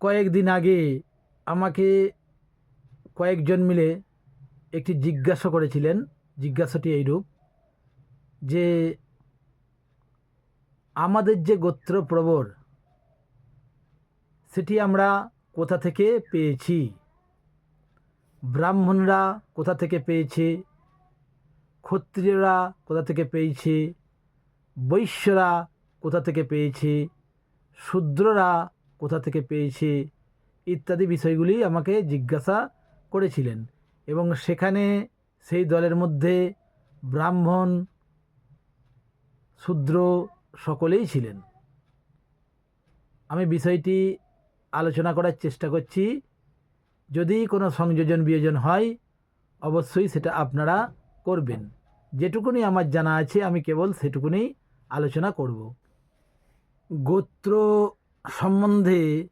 কয়েকদিন আগে আমাকে কয়েকজন মিলে একটি জিজ্ঞাসা করেছিলেন, জিজ্ঞাসাটি এইরূপ যে, আমাদের যে গোত্র প্রবর, সেটি আমরা কোথা থেকে পেয়েছি? ব্রাহ্মণরা কোথা থেকে পেয়েছে? ক্ষত্রিয়রা কোথা থেকে পেয়েছে? বৈশ্যরা কোথা থেকে পেয়েছে? শূদ্ররা কোথা থেকে পেয়েছে, ইত্যাদি বিষয়গুলি আমাকে জিজ্ঞাসা করেছিলেন এবং সেখানে সেই দলের মধ্যে ব্রাহ্মণ, শূদ্র সকলেই ছিলেন। আমি বিষয়টি আলোচনা করার চেষ্টা করছি। যদি কোনো সংযোজন বিয়োজন হয়, অবশ্যই সেটা আপনারা করবেন। যেটুকুনি আমার জানা আছে, আমি কেবল সেটুকুনি আলোচনা করব। গোত্র সম্বন্ধে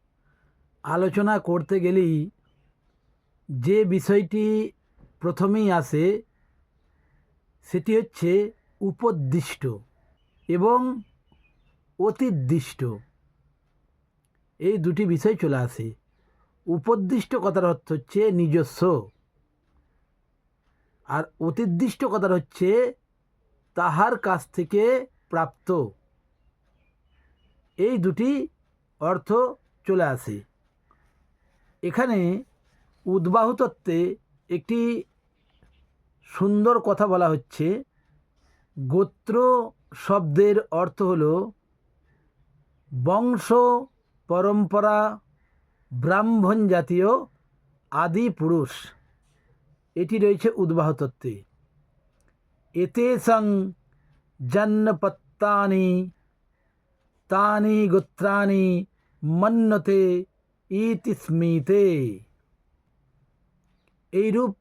আলোচনা করতে গেলেই যে বিষয়টি প্রথমেই আসে, সেটি হচ্ছে উপদিষ্ট এবং অতিদিষ্ট। এই দুটি বিষয় চলে আসে। উপদিষ্ট কথার অর্থ হচ্ছে নিজস্ব আর অতিদিষ্ট কথার হচ্ছে তাহার কাছ থেকে প্রাপ্ত। এই দুটি অর্থ চলে আসে। এখানে উদ্বাহু তত্ত্বে একটি সুন্দর কথা বলা হচ্ছে, গোত্র শব্দের অর্থ হল বংশ, পরম্পরা, ব্রাহ্মণ জাতীয়, আদি পুরুষ। এটি রয়েছে উদ্বাহ তত্ত্বে। এতে সং জন্মপত্তানি তানি গোত্রানি মন্যতে ইতি স্মিতে এইরূপ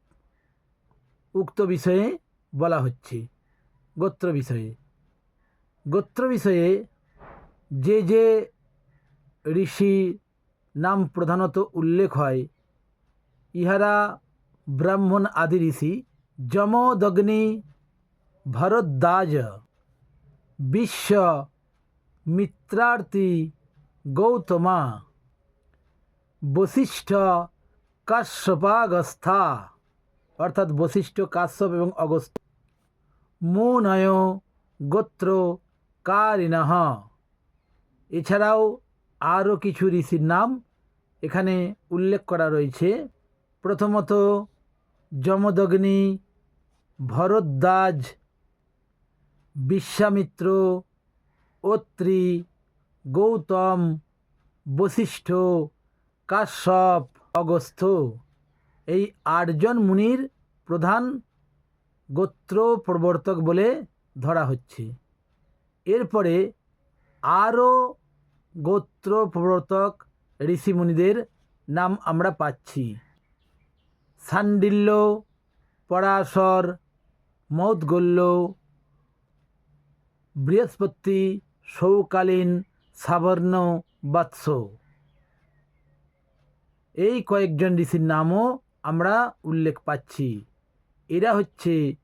উক্ত বিষয়ে বলা হচ্ছে গোত্র বিষয়ে গোত্র বিষয়ে যে যে ঋষি নাম প্রধানত উল্লেখ হয় ইহারা ব্রাহ্মণ আদি ঋষি যমদগ্নি ভরদ্বাজ বিশ্ব মিত্রার্থী গৌতমা বশিষ্ঠ কাশ্যপাগস্থা অর্থাৎ বশিষ্ঠ কাশ্যপ এবং অগস্ত মুনয় গোত্র কারিণহ এছাড়াও আরও কিছু ঋষির নাম এখানে উল্লেখ করা রয়েছে। প্রথমত যমদগ্নি, ভরদ্বাজ, বিশ্বামিত্র অত্রি, গৌতম, বশিষ্ঠ, কাশ্যপ, অগস্থ। এই আটজন মুনির প্রধান গোত্র প্রবর্তক বলে ধরা হচ্ছে। এরপরে আরও গোত্র প্রবর্তক ঋষিমুনিদের নাম আমরা পাচ্ছি। সান্ডিল্য, পরাশর, মৌদগল্য, বৃহস্পতি সৌকালীন সাবর্ণ বৎস। এই কয়েকজন ঋষির নামও আমরা উল্লেখ পাচ্ছি। এরা হচ্ছে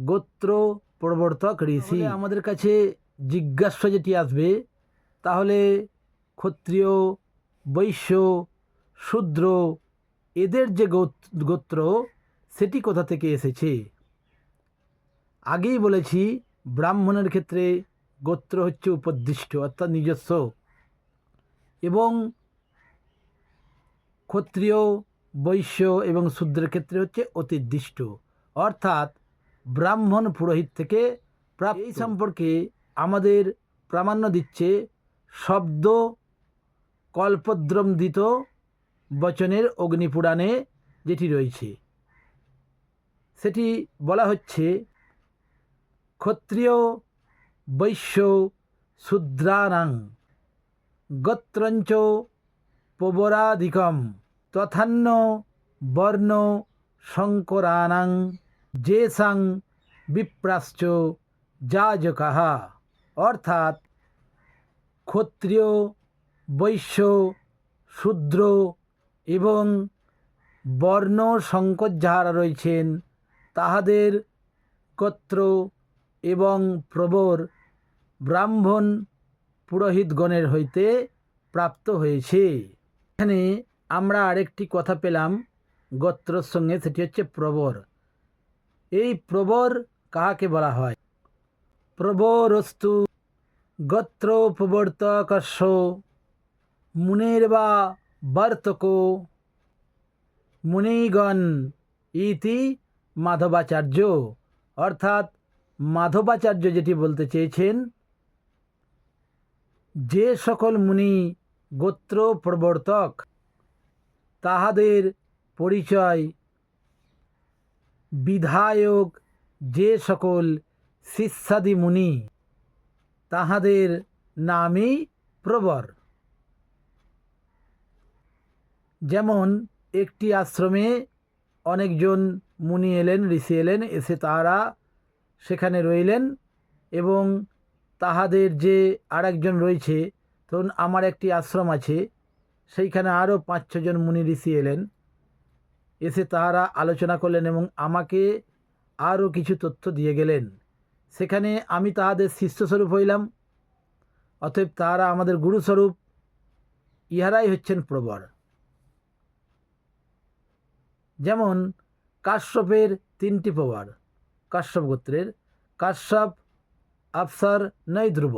গোত্র প্রবর্তক ঋষি। আমাদের কাছে জিজ্ঞাসা যেটি আসবে, তাহলে ক্ষত্রিয়, বৈশ্য, শূদ্র, এদের যে গোত- গোত্র, সেটি কোথা থেকে এসেছে? আগেই বলেছি, ব্রাহ্মণের ক্ষেত্রে গোত্র হচ্ছে উপদিষ্ট, অর্থাৎ নিজস্ব। এবং ক্ষত্রিয়, বৈশ্য এবং শূদ্রের ক্ষেত্রে হচ্ছে অতিদিষ্ট। অর্থাৎ ব্রাহ্মণ পুরোহিত থেকে প্রাপ্ত। এই সম্পর্কে আমাদের প্রামাণ্য দিচ্ছে শব্দ কল্পদ্রমদিত বচনের অগ্নিপুরাণে যেটি রয়েছে। সেটি বলা হচ্ছে ক্ষত্রিয় বৈশ্য শূদ্রানাং গোত্রঞ্চ পবরাদিকম তথান্য বর্ণ শঙ্করানাং যেসাং বিপ্রাশ্চ যাজকাহ অর্থাৎ ক্ষত্রিয় বৈশ্য শূদ্র এবং বর্ণ সংকট যাহারা রয়েছেন তাহাদের গোত্র এবং প্রবর ব্রাহ্মণ পুরোহিতগণের হইতে প্রাপ্ত হয়েছে। এখানে আমরা আরেকটি কথা পেলাম, গোত্রর সঙ্গে, সেটি হচ্ছে প্রবর। এই প্রবর কাহাকে বলা হয়? প্রবরস্তু গোত্র প্রবর্তকস্য মুনের বা বর্তক মুনিগণ ইতি মাধবাচার্য। অর্থাৎ মাধবাচার্য যেটি বলতে চেয়েছেন, যে সকল মুনি গোত্র প্রবর্তক, তাহাদের পরিচয়, বিধায়ক যে সকল শিষ্যাদি মুনি, তাহাদের নামই প্রবর। যেমন একটি আশ্রমে অনেকজন মুনি এলেন, ঋষি এলেন, এসে তারা সেখানে রইলেন এবং তাহাদের যে আরেকজন রয়েছে, ধরুন আমার একটি আশ্রম আছে, সেইখানে আরও পাঁচ ছজন মুনি ঋষি এলেন। এসে তাহারা আলোচনা করলেন এবং আমাকে আরও কিছু তথ্য দিয়ে গেলেন। সেখানে আমি তাহাদের শিষ্যস্বরূপ হইলাম, অতএব তাহারা আমাদের গুরুস্বরূপ, ইহারাই হচ্ছেন প্রবর। যেমন কাশ্যপের তিনটি প্রবার। কাশ্যপ গোত্রের, কাশ্যপ, আফসার নয় ধ্রুব।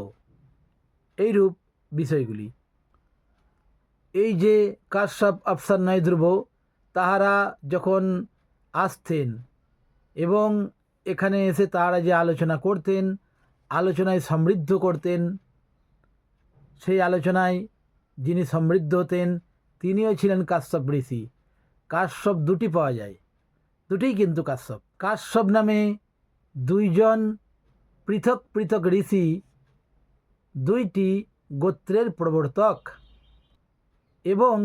এইরূপ বিষয়গুলি। এই যে কাশ্যপ, আফসার নয় ধ্রুব, তাহারা যখন আসতেন এবং এখানে এসে তাহারা যে আলোচনা করতেন, আলোচনায় সমৃদ্ধ করতেন, সেই আলোচনায় যিনি সমৃদ্ধ হতেন, তিনিও ছিলেন কাশ্যপ ঋষি। কাশ্যপ দুটি পাওয়া যায়। দুটিই কিন্তু কাশ্যপ। কাশ্যপ নামে দুইজন পৃথক পৃথক ঋষি, দুইটি গোত্রের প্রবর্তক এবং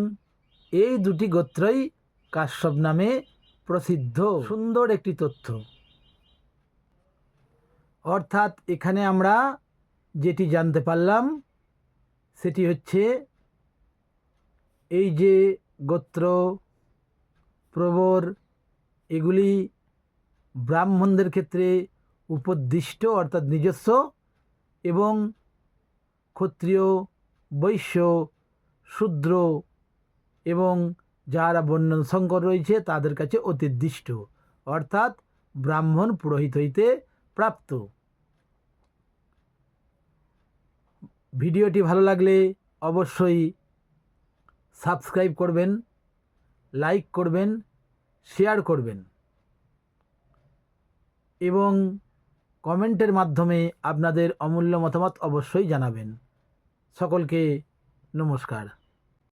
এই দুটি গোত্রই কাশ্যপ নামে প্রসিদ্ধ। সুন্দর একটি তথ্য। অর্থাৎ এখানে আমরা যেটি জানতে পারলাম, সেটি হচ্ছে এই যে গোত্র প্রবর, এগুলি ব্রাহ্মণদের ক্ষেত্রে উপদিষ্ট, অর্থাৎ নিজস্ব, এবং ক্ষত্রিয়, বৈশ্য, শূদ্র, এবং যারা বর্ণন সংকর রয়েছে, তাদের কাছে অতিদিষ্ট, অর্থাৎ ব্রাহ্মণ পুরোহিত হইতে প্রাপ্ত। ভিডিওটি ভালো লাগলে অবশ্যই সাবস্ক্রাইব করবেন, লাইক করবেন, শেয়ার করবেন। এবং কমেন্টের মাধ্যমে আপনাদের অমূল্য মতামত অবশ্যই জানাবেন। সকলকে নমস্কার।